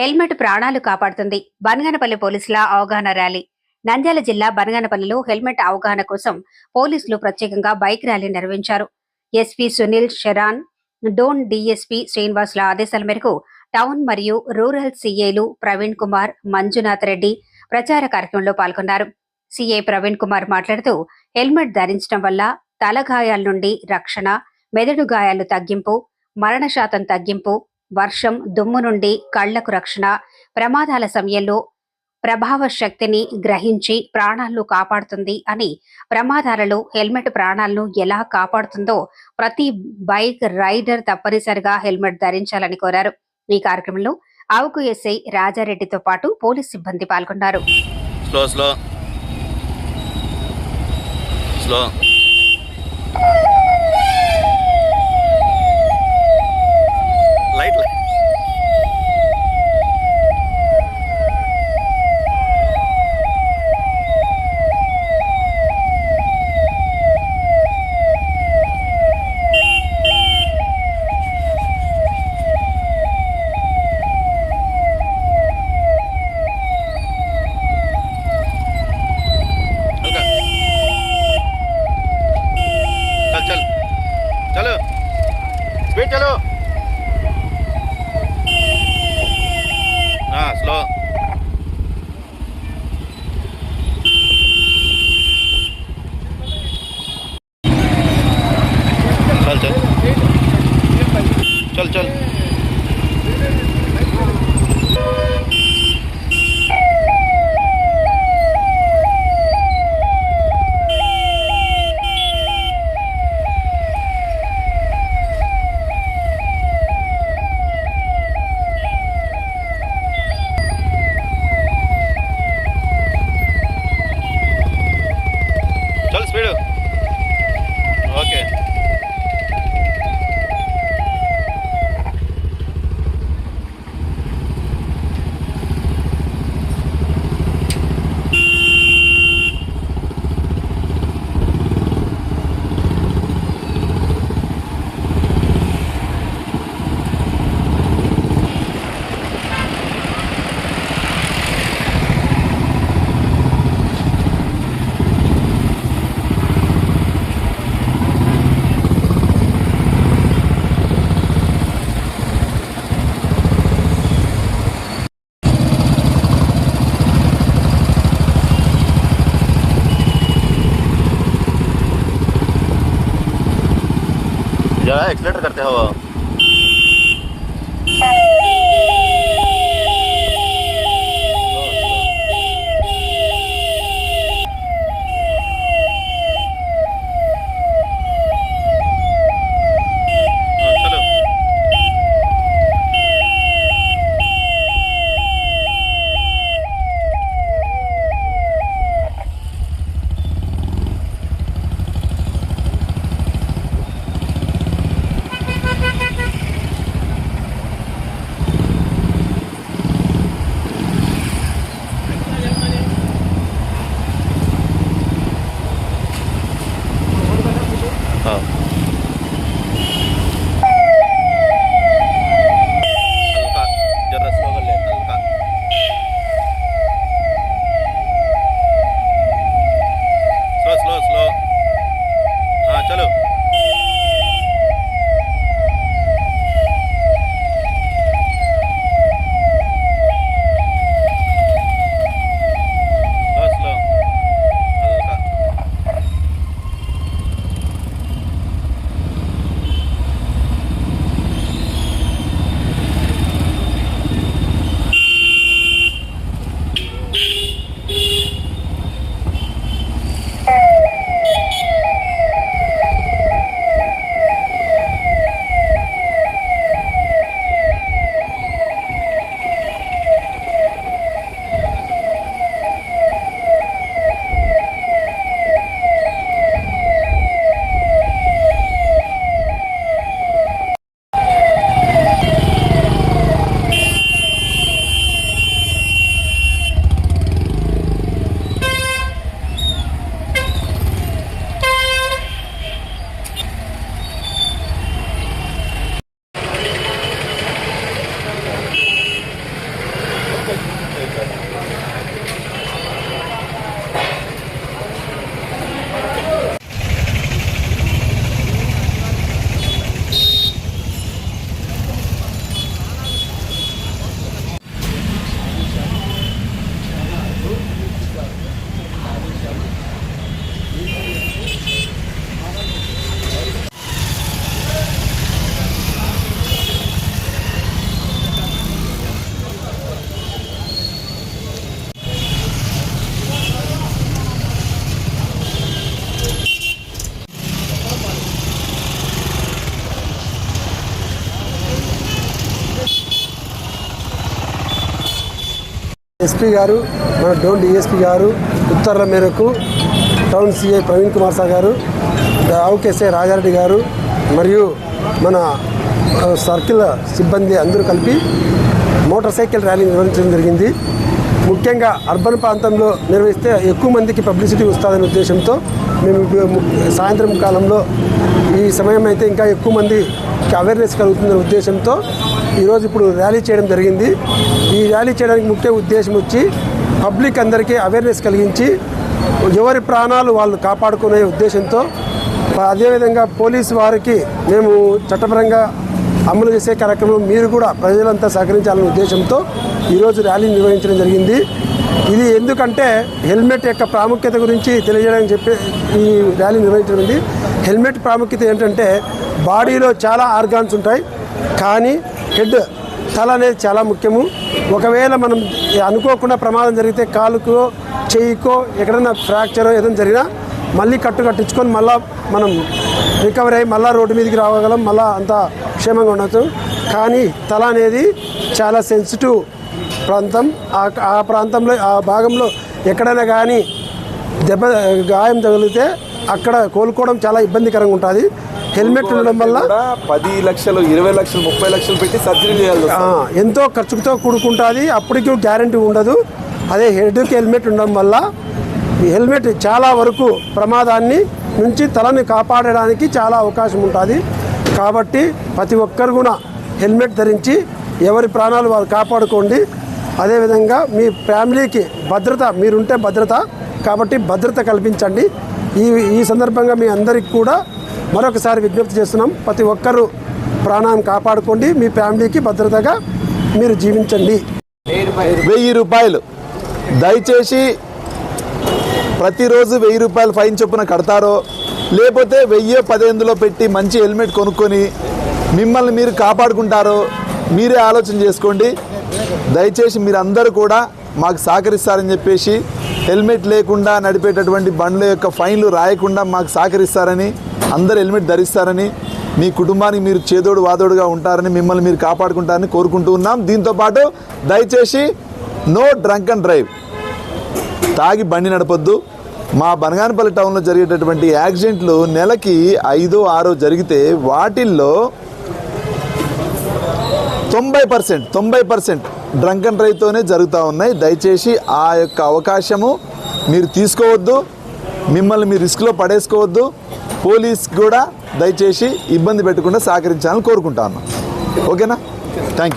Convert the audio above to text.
Helmet ప్రాణాలు కాపాడుతుంది. బనగానపల్లి పోలీసుల అవగాహన ర్యాలీ. నంద్యాల జిల్లా బనగానపల్లిలో హెల్మెట్ అవగాహన కోసం పోలీసులు ప్రత్యేకంగా బైక్ ర్యాలీ నిర్వహించారు. ఎస్పీ సునీల్ షెరాన్ డోన్ డిఎస్పీ శ్రీనివాసుల ఆదేశాల మేరకు టౌన్ మరియు రూరల్ సీఏలు ప్రవీణ్ కుమార్ మంజునాథ్ రెడ్డి ప్రచార కార్యక్రమంలో పాల్గొన్నారు. సీఏ ప్రవీణ్ కుమార్ మాట్లాడుతూ హెల్మెట్ ధరించడం వల్ల తల గాయాల నుండి రక్షణ మెదడు గాయాలు తగ్గింపు మరణ శాతం తగ్గింపు వర్షం దుమ్ము నుండి కళ్ళకు రక్షణ ప్రమాదాల సమయంలో ప్రభావ శక్తిని గ్రహించి ప్రాణాలను కాపాడుతుంది అని ప్రమాదాలలో హెల్మెట్ ప్రాణాలను ఎలా కాపాడుతుందో ప్రతి బైక్ రైడర్ తప్పనిసరిగా హెల్మెట్ ధరించాలని కోరారు. ఈ కార్యక్రమంలో ఆవుకు ఎస్ఐ రాజారెడ్డితో పాటు పోలీస్ సిబ్బంది పాల్గొన్నారు. Slow slow slow Washington. जरा एक्सलेटर करते हो ఎస్పీ గారు మన డోన్ డిఎస్పీ గారు ఉత్తర్వుల మేరకు town CI Praveen Kumar sir గారు ఆవుకేసే రాజారెడ్డి గారు మరియు మన సర్కిల్ సిబ్బంది అందరూ కలిపి మోటార్ సైకిల్ ర్యాలీ నిర్వహించడం జరిగింది. ముఖ్యంగా అర్బన్ ప్రాంతంలో నిర్వహిస్తే ఎక్కువ మందికి పబ్లిసిటీ వస్తుందనే ఉద్దేశంతో మేము సాయంత్రం కాలంలో ఈ సమయం అయితే ఇంకా ఎక్కువ మందికి అవేర్నెస్ కలుగుతుందనే ఉద్దేశంతో ఈరోజు ఇప్పుడు ర్యాలీ చేయడం జరిగింది. ఈ ర్యాలీ చేయడానికి ముఖ్య ఉద్దేశం వచ్చి పబ్లిక్ అందరికీ అవేర్నెస్ కలిగించి ఎవరి ప్రాణాలు వాళ్ళు కాపాడుకునే ఉద్దేశంతో అదేవిధంగా పోలీసు వారికి మేము చట్టపరంగా అమలు చేసే కార్యక్రమం మీరు కూడా ప్రజలంతా సహకరించాలనే ఉద్దేశంతో ఈరోజు ర్యాలీ నిర్వహించడం జరిగింది. ఇది ఎందుకంటే హెల్మెట్ యొక్క ప్రాముఖ్యత గురించి తెలియజేయడానికి చెప్పి ఈ ర్యాలీ నిర్వహించడం హెల్మెట్ ప్రాముఖ్యత ఏంటంటే బాడీలో చాలా ఆర్గాన్స్ ఉంటాయి. కానీ హెడ్ తల అనేది చాలా ముఖ్యము. ఒకవేళ మనం అనుకోకుండా ప్రమాదం జరిగితే కాలుకో చెయ్యికో ఎక్కడైనా ఫ్రాక్చర్ ఏదైనా జరిగినా మళ్ళీ కట్టు కట్టించుకొని మళ్ళీ మనం రికవరీ అయ్యి మళ్ళీ రోడ్డు మీదకి రావగలం మళ్ళీ అంత క్షేమంగా ఉండొచ్చు. కానీ తల అనేది చాలా సెన్సిటివ్ ప్రాంతం. ఆ ప్రాంతంలో ఆ భాగంలో ఎక్కడైనా కానీ దెబ్బ గాయం తగిలితే అక్కడ కోలుకోవడం చాలా ఇబ్బందికరంగా ఉంటుంది. హెల్మెట్ ఉండడం వల్ల? పది లక్షలు ఇరవై లక్షలు ముప్పై లక్షలు పెట్టి సర్జరీ చేయాలి ఎంతో ఖర్చుతో కూడుకుంటుంది. అప్పటికి గ్యారంటీ ఉండదు. అదే హెడ్కి హెల్మెట్ ఉండడం వల్ల ఈ హెల్మెట్ చాలా వరకు ప్రమాదాన్ని నుంచి తలని కాపాడడానికి చాలా అవకాశం ఉంటుంది. కాబట్టి ప్రతి ఒక్కరు కూడా హెల్మెట్ ధరించి ఎవరి ప్రాణాలు వారు కాపాడుకోండి. అదేవిధంగా మీ ఫ్యామిలీకి భద్రత మీరుంటే భద్రత. కాబట్టి భద్రత కల్పించండి. ఈ ఈ సందర్భంగా మీ అందరికి కూడా మరొకసారి విజ్ఞప్తి చేస్తున్నాం ప్రతి ఒక్కరూ ప్రాణాన్ని కాపాడుకోండి మీ ఫ్యామిలీకి భద్రతగా మీరు జీవించండి. వెయ్యి రూపాయలు. దయచేసి ప్రతిరోజు వెయ్యి రూపాయలు ఫైన్ చొప్పున కడతారో లేకపోతే వెయ్యి పదిహేనులో పెట్టి మంచి హెల్మెట్ కొనుక్కొని మిమ్మల్ని మీరు కాపాడుకుంటారో మీరే ఆలోచన చేసుకోండి. దయచేసి మీరందరూ కూడా మాకు సహకరిస్తారని చెప్పేసి హెల్మెట్ లేకుండా నడిపేటటువంటి బండ్ల యొక్క ఫైన్లు రాయకుండా మాకు సహకరిస్తారని అందరు హెల్మెట్ ధరిస్తారని మీ కుటుంబానికి మీరు చేదోడు వాదోడుగా ఉంటారని మిమ్మల్ని మీరు కాపాడుకుంటారని కోరుకుంటూ ఉన్నాం. దీంతోపాటు దయచేసి నో డ్రంక్ అండ్ డ్రైవ్. తాగి బండి నడపొద్దు. మా బనగానపల్లి టౌన్లో జరిగేటటువంటి యాక్సిడెంట్లు నెలకి ఐదో ఆరో జరిగితే వాటిల్లో తొంభై పర్సెంట్ తొంభై పర్సెంట్ డ్రంక్ అండ్ డ్రైవ్తోనే జరుగుతూ ఉన్నాయి. దయచేసి ఆ యొక్క అవకాశము మీరు తీసుకోవద్దు. మిమ్మల్ని మీరు రిస్క్లో పడేసుకోవద్దు. పోలీస్ కూడా దయచేసి ఇబ్బంది పెట్టకుండా సహకరించాలని కోరుకుంటాను. ఓకేనా? Thank you